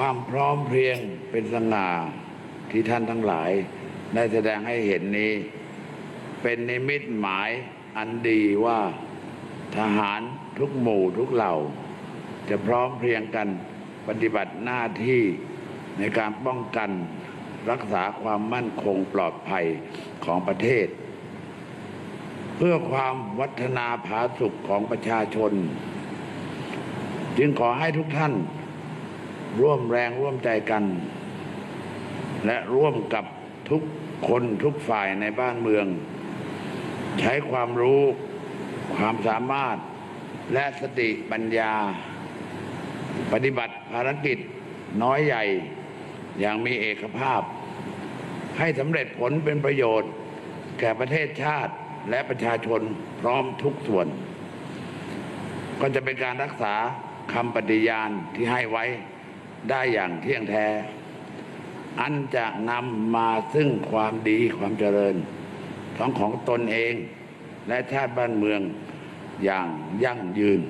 ความพร้อมเพรียงเป็นสง่าที่ท่านทั้งหลายได้แสดงให้เห็นนี้ เป็นนิมิตหมายอันดีว่าทหารทุกหมู่ทุกเหล่า จะพร้อมเพรียงกันปฏิบัติหน้าที่ในการป้องกันรักษาความมั่นคงปลอดภัยของประเทศ เพื่อความวัฒนาผาสุขของประชาชน จึงขอให้ทุกท่าน ร่วมแรงร่วมใจกัน และร่วมกับทุกคนทุกฝ่ายในบ้านเมือง ใช้ความรู้ความสามารถและสติปัญญา ปฏิบัติภารกิจน้อยใหญ่อย่างมีเอกภาพ ให้สำเร็จผลเป็นประโยชน์ แก่ประเทศชาติและประชาชนพร้อมทุกส่วน ก็จะเป็นการรักษาคำปฏิญาณที่ให้ไว้ ได้อย่างเที่ยงแท้ อันจะนำมาซึ่งความดีความเจริญ ทั้งของตนเอง และชาติบ้านเมืองอย่างยั่งยืน